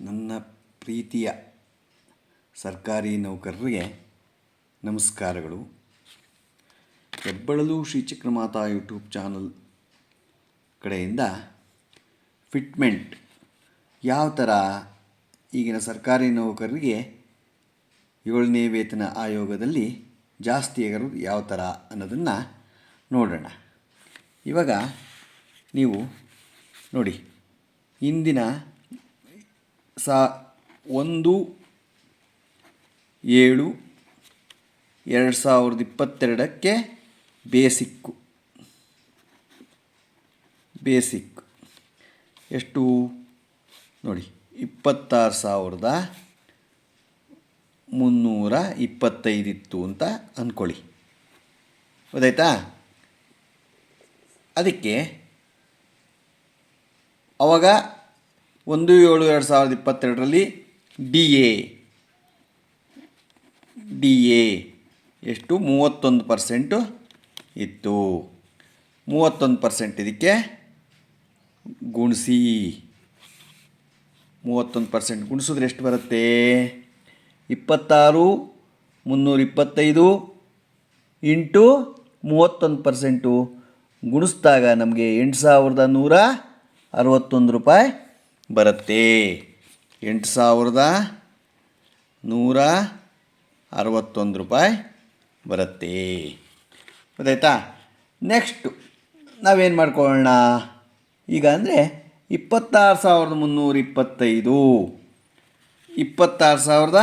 ನನ್ನ ಪ್ರೀತಿಯ ಸರ್ಕಾರಿ ನೌಕರರಿಗೆ ನಮಸ್ಕಾರಗಳು. ಹೆಬ್ಬಳಲು ಶ್ರೀ ಚಕ್ರಮಾತಾ ಯೂಟ್ಯೂಬ್ ಚಾನಲ್ ಕಡೆಯಿಂದ ಫಿಟ್ಮೆಂಟ್ ಯಾವ ಥರ ಈಗಿನ ಸರ್ಕಾರಿ ನೌಕರರಿಗೆ ಏಳನೇ ವೇತನ ಆಯೋಗದಲ್ಲಿ ಜಾಸ್ತಿ ಆಗಿರೋದು ಯಾವ ಥರ ಅನ್ನೋದನ್ನು ನೋಡೋಣ. ಇವಾಗ ನೀವು ನೋಡಿ, ಇಂದಿನ ಸಾ ಒಂದು, ಏಳು, ಎರಡು ಸಾವಿರದ ಇಪ್ಪತ್ತೆರಡಕ್ಕೆ ಬೇಸಿಕ್ಕು. ಬೇಸಿಕ್ ಎಷ್ಟು? ನೋಡಿ, ಇಪ್ಪತ್ತಾರು ಸಾವಿರದ ಮುನ್ನೂರ ಇಪ್ಪತ್ತೈದಿತ್ತು ಅಂತ ಅಂದ್ಕೊಳ್ಳಿ ಗೊತ್ತಾಯ್ತಾ? ಅದಕ್ಕೆ ಅವಾಗ ಒಂದು ಏಳು ಎರಡು ಸಾವಿರದ ಇಪ್ಪತ್ತೆರಡರಲ್ಲಿ ಡಿ ಎ. ಡಿ ಎ ಎಷ್ಟು? ಮೂವತ್ತೊಂದು ಪರ್ಸೆಂಟು ಇತ್ತು. ಮೂವತ್ತೊಂದು ಪರ್ಸೆಂಟ್ ಇದಕ್ಕೆ ಗುಣಿಸಿ. ಮೂವತ್ತೊಂದು ಪರ್ಸೆಂಟ್ ಗುಣಿಸಿದ್ರೆ ಎಷ್ಟು ಬರುತ್ತೆ? ಇಪ್ಪತ್ತಾರು, ಮುನ್ನೂರ ಇಪ್ಪತ್ತೈದು ಇಂಟು ಮೂವತ್ತೊಂದು ಪರ್ಸೆಂಟು. ಗುಣಿಸ್ದಾಗ ನಮಗೆ ಎಂಟು ಸಾವಿರದ ನೂರ ಅರವತ್ತೊಂದು ರೂಪಾಯಿ ಬರುತ್ತೆ. ಎಂಟು ಸಾವಿರದ ನೂರ ಅರವತ್ತೊಂದು ರೂಪಾಯಿ ಬರುತ್ತೆ. ಗೊತ್ತಾಯ್ತಾ? ನೆಕ್ಸ್ಟು ನಾವೇನು ಮಾಡ್ಕೊಳ್ಳೋಣ? ಈಗ ಅಂದರೆ ಇಪ್ಪತ್ತಾರು ಸಾವಿರದ ಮುನ್ನೂರ ಇಪ್ಪತ್ತೈದು. ಇಪ್ಪತ್ತಾರು ಸಾವಿರದ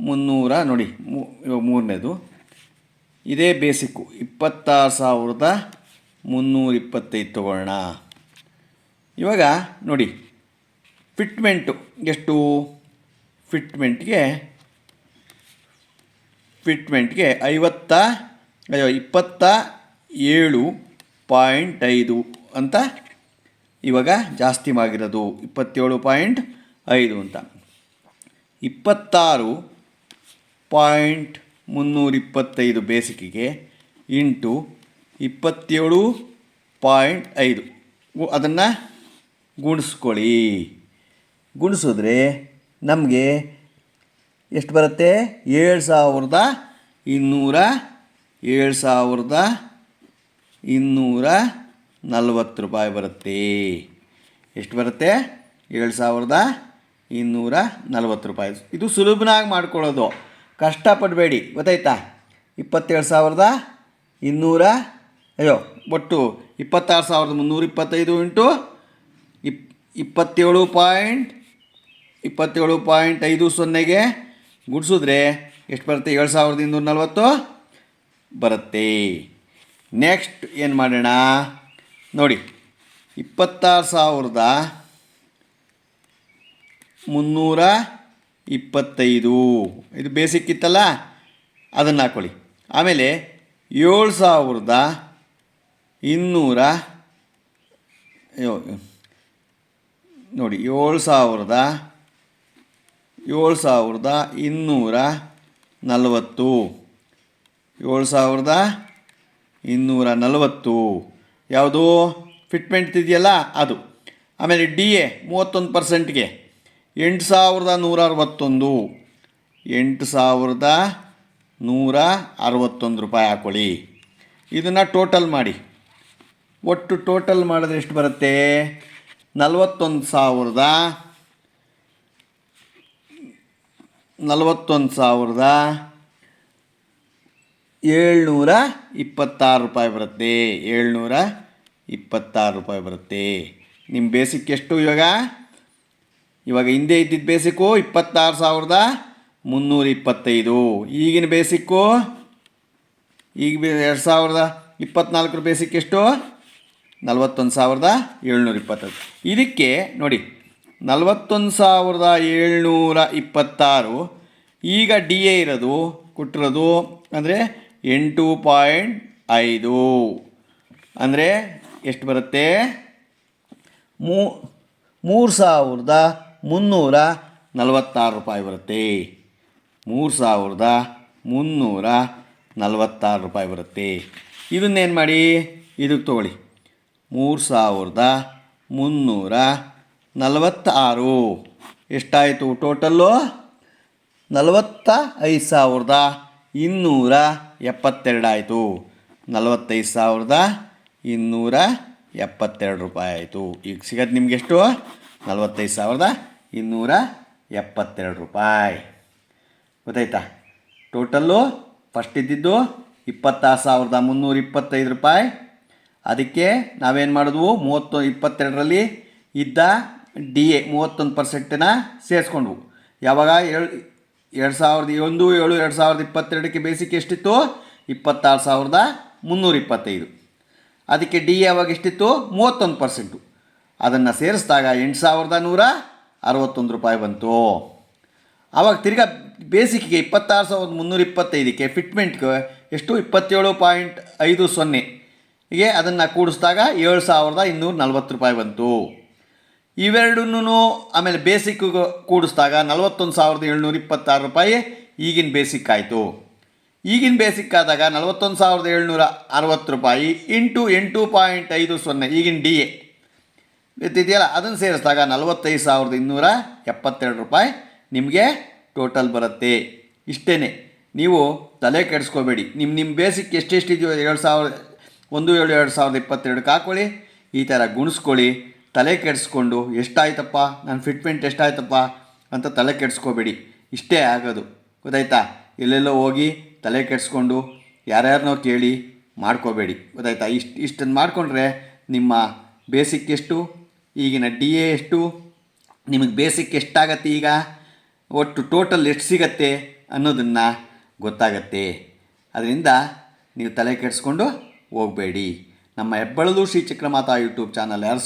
ಮುನ್ನೂರ, ನೋಡಿ, ಮೂ ಮೂರನೇದು. ಇದೇ ಬೇಸಿಕ್ಕು ಇಪ್ಪತ್ತಾರು ಸಾವಿರದ ಮುನ್ನೂರ ಇಪ್ಪತ್ತೈದು ತೊಗೊಳ್ಳೋಣ. ಇವಾಗ ನೋಡಿ ಫಿಟ್ಮೆಂಟು ಎಷ್ಟು? ಫಿಟ್ಮೆಂಟ್ಗೆ ಫಿಟ್ಮೆಂಟ್ಗೆ ಐವತ್ತ ಇಪ್ಪತ್ತ ಏಳು ಪಾಯಿಂಟ್ ಐದು ಅಂತ ಇವಾಗ ಜಾಸ್ತಿ ಆಗಿರೋದು ಇಪ್ಪತ್ತೇಳು ಪಾಯಿಂಟ್ ಐದು ಅಂತ. ಇಪ್ಪತ್ತಾರು ಪಾಯಿಂಟ್ ಮುನ್ನೂರಿಪ್ಪತ್ತೈದು ಬೇಸಿಕ್ಕಿಗೆ ಇಂಟು ಇಪ್ಪತ್ತೇಳು ಪಾಯಿಂಟ್ ಐದು. ಅದನ್ನು ಗುಣಿಸ್ಕೊಳ್ಳಿ. ಗುಣಿಸಿದ್ರೆ ನಮಗೆ ಎಷ್ಟು ಬರುತ್ತೆ? ಏಳು ಸಾವಿರದ ಇನ್ನೂರ ಏಳು ಸಾವಿರದ ಇನ್ನೂರ ನಲವತ್ತು ರೂಪಾಯಿ ಬರುತ್ತೆ. ಎಷ್ಟು ಬರುತ್ತೆ? ಏಳು ಸಾವಿರದ ಇನ್ನೂರ ನಲವತ್ತು ರೂಪಾಯಿ. ಇದು ಸುಲಭನಾಗಿ ಮಾಡ್ಕೊಳ್ಳೋದು. ಕಷ್ಟಪಡಬೇಡಿ. ಗೊತ್ತಾಯ್ತಾ? ಇಪ್ಪತ್ತೇಳು ಸಾವಿರದ ಇನ್ನೂರ, ಅಯ್ಯೋ, ಒಟ್ಟು ಇಪ್ಪತ್ತಾರು ಸಾವಿರದ ಮುನ್ನೂರ ಇಪ್ಪತ್ತೈದು ಇಂಟು ಇಪ್ ಇಪ್ಪತ್ತೇಳು ಪಾಯಿಂಟ್ ಇಪ್ಪತ್ತೇಳು ಪಾಯಿಂಟ್ ಐದು ಸೊನ್ನೆಗೆ ಗುಡಿಸಿದ್ರೆ ಎಷ್ಟು ಬರುತ್ತೆ? ಏಳು ಸಾವಿರದ ಇನ್ನೂರ ನಲ್ವತ್ತು ಬರುತ್ತೆ. ನೆಕ್ಸ್ಟ್ ಏನು ಮಾಡೋಣ? ನೋಡಿ, ಇಪ್ಪತ್ತಾರು ಸಾವಿರದ ಮುನ್ನೂರ ಇಪ್ಪತ್ತೈದು. ಇದು ಬೇಸಿಕ್ ಇತ್ತಲ್ಲ? ಅದನ್ನು ಹಾಕ್ಕೊಳ್ಳಿ ಆಮೇಲೆ ಏಳು ಸಾವಿರದ ಇನ್ನೂರ ನೋಡಿ, ಏಳು ಸಾವಿರದ ಏಳು ಸಾವಿರದ ಇನ್ನೂರ ನಲವತ್ತು. ಏಳು ಸಾವಿರದ ಇನ್ನೂರ ನಲವತ್ತು. ಯಾವುದು? ಫಿಟ್ಮೆಂಟ್ ಇದೆಯಲ್ಲ ಅದು. ಆಮೇಲೆ ಡಿ ಎ ಮೂವತ್ತೊಂದು ಪರ್ಸೆಂಟ್ಗೆ ಎಂಟು ಸಾವಿರದ ನೂರ ಅರವತ್ತೊಂದು ಎಂಟು ಸಾವಿರದ ನೂರ ಅರವತ್ತೊಂದು ರೂಪಾಯಿ ಹಾಕ್ಕೊಳ್ಳಿ ಇದನ್ನು ಟೋಟಲ್ ಮಾಡಿ. ಒಟ್ಟು ಟೋಟಲ್ ಮಾಡಿದ್ರೆ ಎಷ್ಟು ಬರುತ್ತೆ? ನಲವತ್ತೊಂದು ಸಾವಿರದ ನಲವತ್ತೊಂದು ಸಾವಿರದ ಏಳ್ನೂರ ಇಪ್ಪತ್ತಾರು ರೂಪಾಯಿ ಬರುತ್ತೆ. ಏಳ್ನೂರ ಇಪ್ಪತ್ತಾರು ರೂಪಾಯಿ ಬರುತ್ತೆ. ನಿಮ್ಮ ಬೇಸಿಕ್ ಎಷ್ಟು ಇವಾಗ? ಇವಾಗ ಹಿಂದೆ ಇದ್ದಿದ್ದ ಬೇಸಿಕ್ಕು ಇಪ್ಪತ್ತಾರು ಸಾವಿರದ ಮುನ್ನೂರ ಇಪ್ಪತ್ತೈದು. ಈಗಿನ ಬೇಸಿಕ್ಕು ಈಗ ಎರಡು ಸಾವಿರದ ಇಪ್ಪತ್ನಾಲ್ಕರ ಬೇಸಿಕ್ ಎಷ್ಟು? ನಲವತ್ತೊಂದು ಸಾವಿರದ ಏಳ್ನೂರ ಇಪ್ಪತ್ತೈದು. ಇದಕ್ಕೆ ನೋಡಿ ನಲವತ್ತೊಂದು ಸಾವಿರದ ಏಳ್ನೂರ ಇಪ್ಪತ್ತಾರು. ಈಗ ಡಿ ಎ ಇರೋದು, ಕೊಟ್ಟಿರೋದು ಅಂದರೆ ಎಂಟು ಪಾಯಿಂಟ್ ಐದು. ಅಂದರೆ ಎಷ್ಟು ಬರುತ್ತೆ? ಮೂ, ಮೂರು ಸಾವಿರದ ಮುನ್ನೂರ ನಲವತ್ತಾರು ರೂಪಾಯಿ ಬರುತ್ತೆ. ಮೂರು ಸಾವಿರದ ಮುನ್ನೂರ ನಲವತ್ತಾರು ರೂಪಾಯಿ ಬರುತ್ತೆ. ಇದನ್ನೇನು ಮಾಡಿ? ಇದಕ್ಕೆ ತೊಗೊಳ್ಳಿ. ಮೂರು ಸಾವಿರದ ಮುನ್ನೂರ ನಲವತ್ತಾರು. ಎಷ್ಟಾಯಿತು ಟೋಟಲ್ಲು? ನಲವತ್ತ ಐದು ಸಾವಿರದ ಇನ್ನೂರ ಎಪ್ಪತ್ತೆರಡಾಯಿತು. ನಲವತ್ತೈದು ಸಾವಿರದ ಇನ್ನೂರ ಎಪ್ಪತ್ತೆರಡು ರೂಪಾಯಿ ಆಯಿತು. ಈಗ ಸಿಗೋದು ನಿಮ್ಗೆ ಎಷ್ಟು ನಲವತ್ತೈದು ಸಾವಿರದ ಇನ್ನೂರ ಎಪ್ಪತ್ತೆರಡು ರೂಪಾಯಿ. ಗೊತ್ತಾಯ್ತಾ? ಟೋಟಲ್ಲು ಫಸ್ಟ್ ಇದ್ದಿದ್ದು ಇಪ್ಪತ್ತಾರು ಸಾವಿರದ ಮುನ್ನೂರ ಇಪ್ಪತ್ತೈದು ರೂಪಾಯಿ. ಅದಕ್ಕೆ ನಾವೇನು ಮಾಡಿದ್ವು? ಮೂವತ್ತು ಇಪ್ಪತ್ತೆರಡರಲ್ಲಿ ಇದ್ದ ಡಿ ಎ ಮೂವತ್ತೊಂದು ಪರ್ಸೆಂಟನ್ನ ಸೇರಿಸ್ಕೊಂಡ್ವು. ಯಾವಾಗ? ಏಳು, ಎರಡು ಸಾವಿರದ ಒಂದು, ಏಳು, ಎರಡು ಸಾವಿರದ ಇಪ್ಪತ್ತೆರಡಕ್ಕೆ ಬೇಸಿಕ್ ಎಷ್ಟಿತ್ತು? ಇಪ್ಪತ್ತಾರು ಸಾವಿರದ ಮುನ್ನೂರ ಇಪ್ಪತ್ತೈದು. ಅದಕ್ಕೆ ಡಿ ಎ ಅವಾಗ ಎಷ್ಟಿತ್ತು? ಮೂವತ್ತೊಂದು ಪರ್ಸೆಂಟು ಅದನ್ನು ಸೇರಿಸಿದಾಗ ಎಂಟು ಸಾವಿರದ ನೂರ ಅರವತ್ತೊಂದು ರೂಪಾಯಿ ಬಂತು. ಆವಾಗ ತಿರ್ಗಾ ಬೇಸಿಕ್ಗೆ ಇಪ್ಪತ್ತಾರು ಸಾವಿರದ ಮುನ್ನೂರ ಇಪ್ಪತ್ತೈದಕ್ಕೆ ಫಿಟ್ಮೆಂಟ್ಗೆ ಎಷ್ಟು? ಇಪ್ಪತ್ತೇಳು ಪಾಯಿಂಟ್ ಐದು ಸೊನ್ನೆಗೆ ಅದನ್ನು ಕೂಡಿಸಿದಾಗ ಏಳು ಸಾವಿರದ ಇನ್ನೂರ ನಲ್ವತ್ತು ರೂಪಾಯಿ ಬಂತು. ಇವೆರಡನ್ನೂ ಆಮೇಲೆ ಬೇಸಿಕ್ ಕೂಡಿಸಿದಾಗ ನಲವತ್ತೊಂದು ಸಾವಿರದ ಏಳ್ನೂರ ಇಪ್ಪತ್ತಾರು ರೂಪಾಯಿ ಈಗಿನ ಬೇಸಿಕ್ ಆಯಿತು. ಈಗಿನ ಬೇಸಿಕ್ ಆದಾಗ ನಲವತ್ತೊಂದು ಸಾವಿರದ ಏಳ್ನೂರ ಅರವತ್ತು ರೂಪಾಯಿ ಇಂಟು ಎಂಟು ಪಾಯಿಂಟ್ ಐದು ಸೊನ್ನೆ ಈಗಿನ ಡಿ ಎ ಅದನ್ನು ಸೇರಿಸಿದಾಗ ನಲವತ್ತೈದು ಸಾವಿರದ ಇನ್ನೂರ ಎಪ್ಪತ್ತೆರಡು ರೂಪಾಯಿ ನಿಮಗೆ ಟೋಟಲ್ ಬರುತ್ತೆ. ಇಷ್ಟೇ ನೀವು ತಲೆ ಕೆಡಿಸ್ಕೋಬೇಡಿ. ನಿಮ್ಮ ನಿಮ್ಮ ಬೇಸಿಕ್ ಎಷ್ಟೆಷ್ಟಿದೆಯೋ ಎರಡು ಸಾವಿರದ ಒಂದು, ಏಳು, ಎರಡು ಸಾವಿರದ ಇಪ್ಪತ್ತೆರಡಕ್ಕೆ ಹಾಕ್ಕೊಳ್ಳಿ ಈ ಥರ ಗುಣಿಸ್ಕೊಳ್ಳಿ. ತಲೆ ಕೆಡಿಸ್ಕೊಂಡು, ಎಷ್ಟಾಯ್ತಪ್ಪ? ನನ್ನ ಫಿಟ್ಮೆಂಟ್ ಎಷ್ಟಾಯ್ತಪ್ಪ? ಅಂತ ತಲೆ ಕೆಡಿಸ್ಕೋಬೇಡಿ. ಇಷ್ಟೇ ಆಗೋದು. ಗೊತ್ತಾಯ್ತಾ? ಎಲ್ಲೆಲ್ಲೋ ಹೋಗಿ ತಲೆ ಕೆಡಿಸ್ಕೊಂಡು ಯಾರ್ಯಾರನ್ನೋ ಕೇಳಿ ಮಾಡ್ಕೋಬೇಡಿ. ಗೊತ್ತಾಯ್ತಾ? ಇಷ್ಟು ಇಷ್ಟನ್ನು ಮಾಡಿಕೊಂಡ್ರೆ ನಿಮ್ಮ ಬೇಸಿಕ್ ಎಷ್ಟು? ಈಗಿನ ಡಿ ಎ ಎಷ್ಟು? ನಿಮಗೆ ಬೇಸಿಕ್ ಎಷ್ಟಾಗತ್ತೆ ಈಗ? ಒಟ್ಟು ಟೋಟಲ್ ಎಷ್ಟು ಸಿಗತ್ತೆ ಅನ್ನೋದನ್ನು ಗೊತ್ತಾಗತ್ತೆ. ಅದರಿಂದ ನೀವು ತಲೆ ಕೆಡಿಸ್ಕೊಂಡು ಹೋಗಬೇಡಿ. ನಮ್ಮ ಹೆಬ್ಬಳಲು ಶ್ರೀ ಚಕ್ರಮಾತಾ ಯೂಟ್ಯೂಬ್ ಚಾನಲ್ ಯಾರು